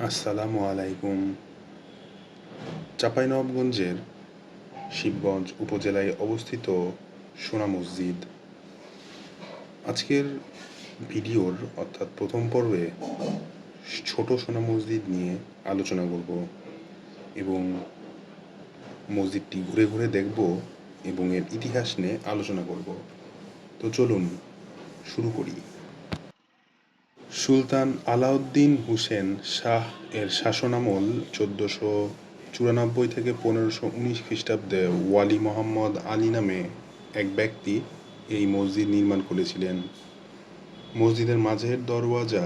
আসসালামু আলাইকুম। চাঁপাইনবাবগঞ্জের শিবগঞ্জ উপজেলায় অবস্থিত সোনা মসজিদ। আজকের ভিডিওর অর্থাৎ প্রথম পর্বে ছোট সোনা মসজিদ নিয়ে আলোচনা করব এবং মসজিদটি ঘুরে ঘুরে দেখব এবং এর ইতিহাস নিয়ে আলোচনা করব। তো চলুন শুরু করি। সুলতান আলাউদ্দিন হুসেন শাহ এর শাসনামল চোদ্দোশো চুরানব্বই থেকে পনেরোশো উনিশ খ্রিস্টাব্দে ওয়ালি মোহাম্মদ আলী নামে এক ব্যক্তি এই মসজিদ নির্মাণ করেছিলেন। মসজিদের মাঝের দরওয়াজা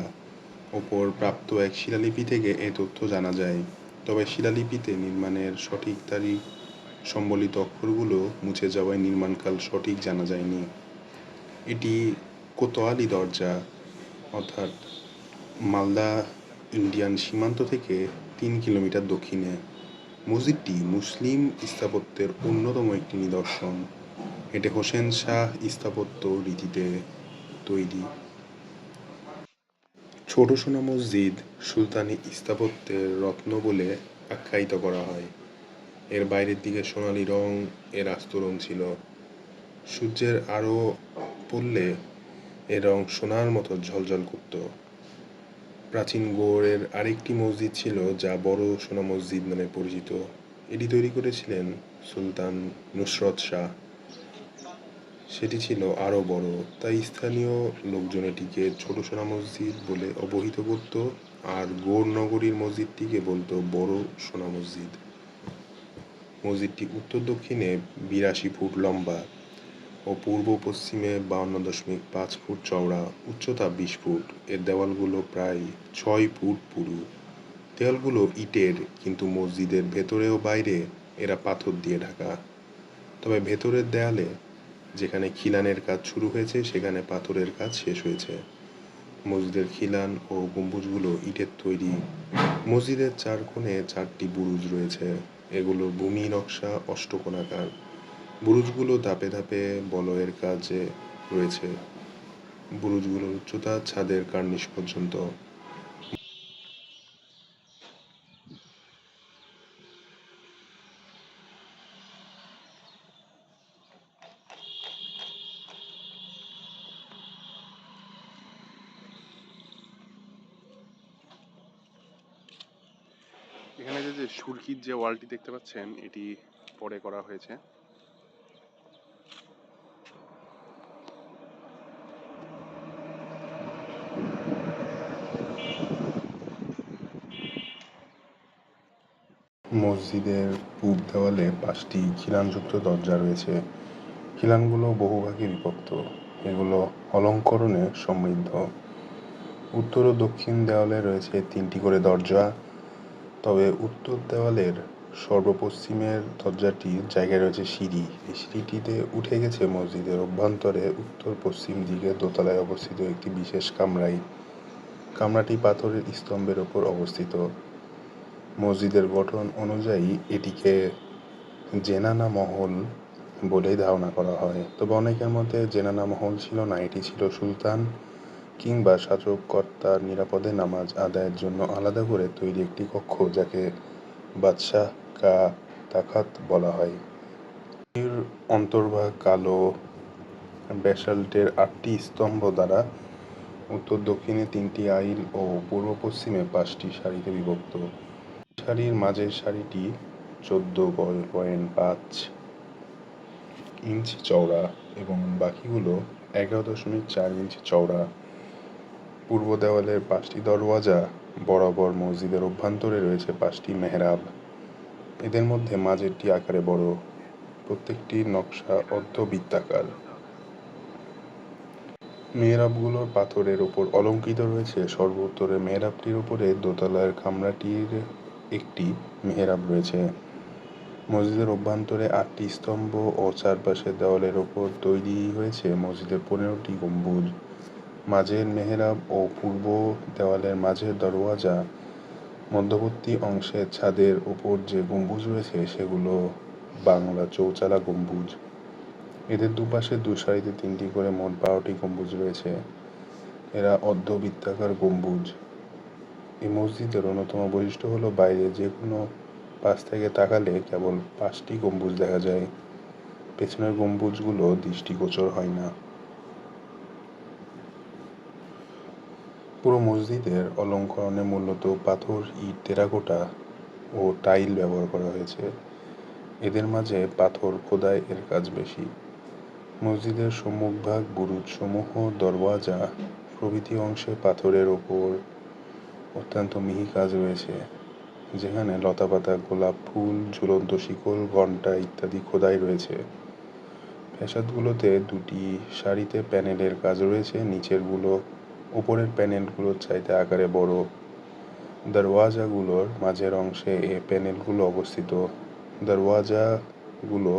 ওপর প্রাপ্ত এক শিলালিপি থেকে এ তথ্য জানা যায়। তবে শিলালিপিতে নির্মাণের সঠিক তারিখ সম্বলিত অক্ষরগুলো মুছে যাওয়ায় নির্মাণকাল সঠিক জানা যায়নি। এটি কোতোয়ালি দরজা অর্থাৎ মালদা ইন্ডিয়ান সীমান্ত থেকে তিন কিলোমিটার দক্ষিণে মসজিদটি মুসলিম স্থাপত্যের অন্যতম একটি নিদর্শন। এটি হোসেন শাহ স্থাপত্য রীতিতে তৈরি। ছোট সোনা মসজিদ সুলতানি স্থাপত্যের রত্ন বলে আখ্যায়িত করা হয়। এর বাইরের দিকে সোনালি রং এর আস্তরণ ছিল। সূর্যের আরও পড়লে এর রং সোনার মতো ঝলঝল করত। প্রাচীন গৌড়ের আরেকটি মসজিদ ছিল যা বড় সোনা মসজিদ নামে পরিচিত। এটি তৈরি করেছিলেন সুলতান নুসরত শাহ। সেটি ছিল আরও বড়, তাই স্থানীয় লোকজন এটিকে ছোট সোনা মসজিদ বলে অবহিত করত আর গৌড় নগরীর মসজিদটিকে বলতো বড় সোনা মসজিদ। মসজিদটি উত্তর দক্ষিণে বিরাশি ফুট লম্বা। ও পূর্ব পশ্চিমে বাউন্ন দশমিক পাঁচ ফুট চওড়া, উচ্চতা বিশ ফুট। এর দেওয়ালগুলো প্রায় ছয় ফুট পুরু। দেওয়ালগুলো ইটের, কিন্তু মসজিদের ভেতরে ও বাইরে এরা পাথর দিয়ে ঢাকা। তবে ভেতরের দেয়ালে, যেখানে খিলানের কাজ শুরু হয়েছে, সেখানে পাথরের কাজ শেষ হয়েছে। মসজিদের খিলান ও গম্বুজগুলো ইটের তৈরি। মসজিদের চার কোণে চারটি বুরুজ রয়েছে। এগুলোর ভূমি নকশা, অষ্টকোণাকার। বুরুজগুলো ধাপে ধাপে বলয়ের কাজে রয়েছে। বুরুজগুলোর উচ্চতা ছাদের কার্নিশ পর্যন্ত। এখানে যে সুরকির যে ওয়ালটি দেখতে পাচ্ছেন, এটি পরে করা হয়েছে। মসজিদের পূব দেওয়ালে পাঁচটি খিলানযুক্ত দরজা রয়েছে। খিলানগুলো বহুভাগে বিভক্ত। এগুলো অলঙ্করণে সমৃদ্ধ। উত্তর ও দক্ষিণ দেওয়ালে রয়েছে তিনটি করে দরজা। তবে উত্তর দেওয়ালের সর্বপশ্চিমের দরজাটির জায়গায় রয়েছে সিঁড়ি। এই সিঁড়িটিতে উঠে গেছে মসজিদের অভ্যন্তরে উত্তর পশ্চিম দিকে দোতলায় অবস্থিত একটি বিশেষ কামরায় কামরাটি পাথরের স্তম্ভের ওপর অবস্থিত। মসজিদের গঠন অনুযায়ী এটিকে জেনানা মহল বলেই ধারণা করা হয়। তবে অনেকের মতে জেনানা মহল ছিল না, এটি ছিল সুলতান কিংবা শাসককর্তার নিরাপদে নামাজ আদায়ের জন্য আলাদা করে তৈরি একটি কক্ষ, যাকে বাদশাহ কা তাকাত বলা হয়। এর অন্তর্ভাগ কালো ব্যাসাল্টের আটটি স্তম্ভ দ্বারা উত্তর দক্ষিণে তিনটি আইল ও পূর্ব পশ্চিমে পাঁচটি সারিতে বিভক্ত। সারির মাঝের সারিটি চোদ্দ পয়েন্ট পাঁচ ইঞ্চ চওড়া এবং বাকিগুলো এগারো দশমিক চার ইঞ্চ চওড়া। পূর্ব দেওয়ালের পাঁচটি দরওয়াজা বরাবর মসজিদের অভ্যন্তরে রয়েছে পাঁচটি মেহরাব। এদের মধ্যে মাঝেরটি আকারে বড়, প্রত্যেকটি নকশা অর্ধবৃত্তাকার। মেহরাবগুলোর পাথরের ওপর অলঙ্কৃত রয়েছে সর্বোত্তরে মেহরাবটির উপরে দোতলার কামরাটির একটি মেহরাব রয়েছে। মসজিদের অভ্যন্তরে আটটি স্তম্ভ ও চারপাশের দেওয়ালের ওপর তৈরি হয়েছে মসজিদের পনেরোটি গম্বুজ। মাঝের মেহরাব ও পূর্ব দেওয়ালের মাঝের দরওয়াজা মধ্যবর্তী অংশে ছাদের ওপর যে গম্বুজ রয়েছে, সেগুলো বাংলা চৌচালা গম্বুজ। এদের দুপাশে দু সারিতে তিনটি করে মোট বারোটি গম্বুজ রয়েছে। এরা অর্ধবৃত্তাকার গম্বুজ। এই মসজিদের অন্যতম বৈশিষ্ট্য হলো বাইরে যে কোনো পাশ থেকে তাকালে কেবল পাঁচটি গম্বুজ দেখা যায়। পেছনের গম্বুজগুলো দৃষ্টিগোচর হয় না। পুরো মসজিদের অলঙ্করণে মূলত পাথর, ইট, টেরাকোটা ও টাইল ব্যবহার করা হয়েছে। এদের মাঝে পাথর খোদাই এর কাজ বেশি। মসজিদের সম্মুখভাগ বুরুজসমূহ, দরওয়াজা প্রভৃতি অংশে পাথরের ওপর অত্যন্ত মিহি কাজ রয়েছে, যেখানে লতাপাতা, গোলাপ ফুল, ঝুলন্ত শিকল ঘণ্টা ইত্যাদি খোদাই রয়েছে। ফ্যাসাদগুলোতে দুটি সারিতে প্যানেলের কাজ রয়েছে, নিচেরগুলো উপরের প্যানেলগুলোর চাইতে আকারে বড়। দরওয়াজাগুলোর মাঝের অংশে এ প্যানেলগুলো অবস্থিত। দরওয়াজাগুলো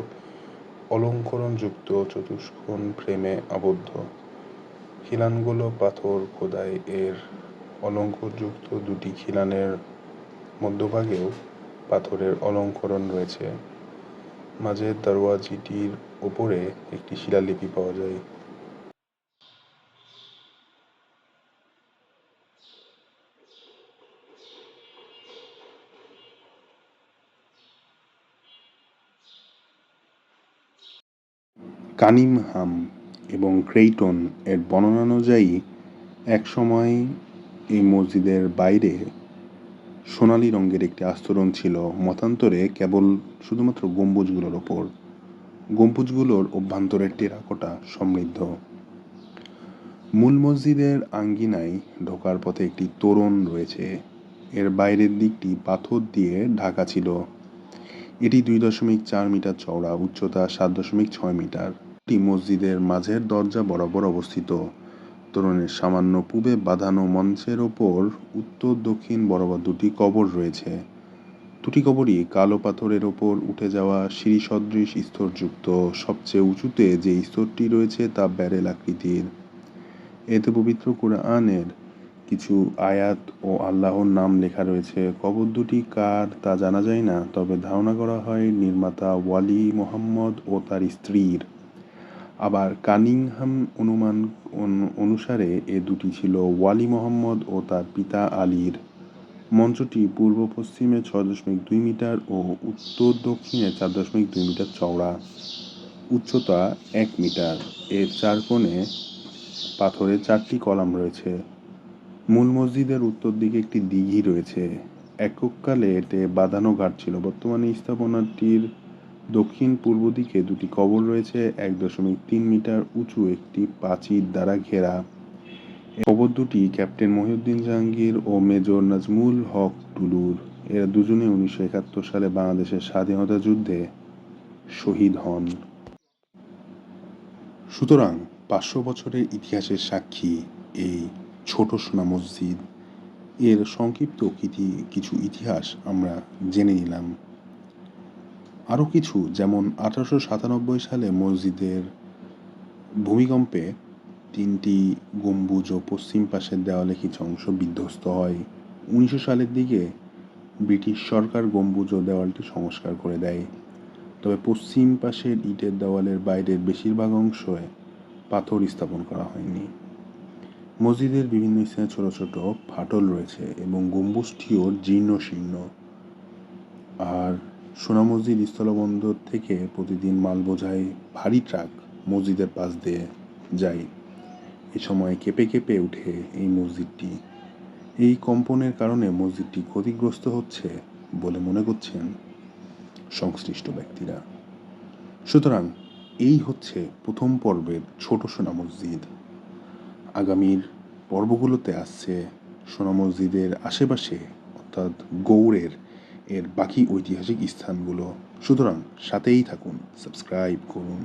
অলঙ্করণযুক্ত চতুষ্কোণ ফ্রেমে আবদ্ধ। খিলানগুলো পাথর খোদাই এর অলঙ্করযুক্ত দুটি খিলানের মধ্যভাগেও পাথরের অলঙ্করণ রয়েছে। মাঝের দরওয়াজিটির ওপরে একটি শিলালিপি পাওয়া যায়। কানিমহাম এবং ক্রেইটন এর বর্ণনা অনুযায়ী একসময় এই মসজিদের বাইরে সোনালী রঙের একটি আস্তরণ ছিল। মতান্তরে কেবল শুধুমাত্র গম্বুজগুলোর ওপর। গম্বুজগুলোর অভ্যন্তরের টেরাকোটা সমৃদ্ধ। মূল মসজিদের আঙ্গিনায় ঢোকার পথে একটি তোরণ রয়েছে। এর বাইরের দিকটি পাথর দিয়ে ঢাকা ছিল। এটি দুই দশমিক চার মিটার চওড়া, উচ্চতা সাত দশমিক ছয় মিটার। এটি মসজিদের মাঝের দরজা বরাবর অবস্থিত। তোরণের সামান্য পূবে বাঁধানো মঞ্চের ওপর উত্তর, দক্ষিণ বরাবর দুটি কবর রয়েছে। দুটি কবরই কালো পাথরের ওপর উঠে যাওয়া সিঁড়ি সদৃশ স্তরযুক্ত। সবচেয়ে উঁচুতে যে স্তরটি রয়েছে তা ব্যারেল আকৃতির। এতে পবিত্র কোরআনের কিছু আয়াত ও আল্লাহর নাম লেখা রয়েছে। কবর দুটি কার তা জানা যায় না, তবে ধারণা করা হয় নির্মাতা ওয়ালি মোহাম্মদ ও তার স্ত্রীর। আবার কানিংহাম অনুমান অনু- অনুসারে এ দুটি ছিল ওয়ালি মোহাম্মদ ও তার পিতা আলীর। মঞ্চটি পূর্ব পশ্চিমে ছয় দশমিক দুই মিটার ও উত্তর দক্ষিণে চার দশমিক দুই মিটার চওড়া। উচ্চতা এক মিটার। এর চার কোণে পাথরের চারটি কলাম রয়েছে। মূল মসজিদের উত্তর দিকে একটি দিঘি রয়েছে। একককালে এতে বাঁধানো ঘাট ছিল। বর্তমানে স্থাপনাটির দক্ষিণ পূর্ব দিকে দুটি কবর রয়েছে, এক দশমিক তিন মিটার উঁচু, একটি প্রাচীর দ্বারা ঘেরা। কবর দুটি ক্যাপ্টেন মহিউদ্দিন জাহাঙ্গীর ও মেজর নাজমুল হক টুলুর। এরা দুজনে উনিশশো একাত্তর সালে বাংলাদেশের স্বাধীনতা যুদ্ধে শহীদ হন। সুতরাং পাঁচশো বছরের ইতিহাসের সাক্ষী এই ছোট সোনা মসজিদ। এর সংক্ষিপ্ত কিছু ইতিহাস আমরা জেনে নিলাম। আরও কিছু, যেমন আঠারোশো সাতানব্বই সালে মসজিদের ভূমিকম্পে তিনটি গম্বুজ ও পশ্চিম পাশের দেওয়ালে কিছু অংশ বিধ্বস্ত হয়। উনিশশো সালের দিকে ব্রিটিশ সরকার গম্বুজ ও দেওয়ালটি সংস্কার করে দেয়। তবে পশ্চিম পাশের ইটের দেওয়ালের বাইরের বেশিরভাগ অংশে পাথর স্থাপন করা হয়নি। মসজিদের বিভিন্ন স্থানে ছোট ছোট ফাটল রয়েছে এবং গম্বুজটিও জীর্ণ শীর্ণ আর সোনা মসজিদ স্থলবন্দর থেকে প্রতিদিন মাল বোঝাই ভারী ট্রাক মসজিদের পাশ দিয়ে যায়। এ সময় কেঁপে কেঁপে উঠে এই মসজিদটি। এই কম্পনের কারণে মসজিদটি ক্ষতিগ্রস্ত হচ্ছে বলে মনে করছেন সংশ্লিষ্ট ব্যক্তিরা। সুতরাং এই হচ্ছে প্রথম পর্বের ছোট সোনা মসজিদ আগামীর পর্বগুলোতে আসছে সোনা মসজিদের আশেপাশে, অর্থাৎ গৌড়ের এর বাকি ঐতিহাসিক স্থানগুলো। সুতরাং সাথেই থাকুন সাবস্ক্রাইব করুন।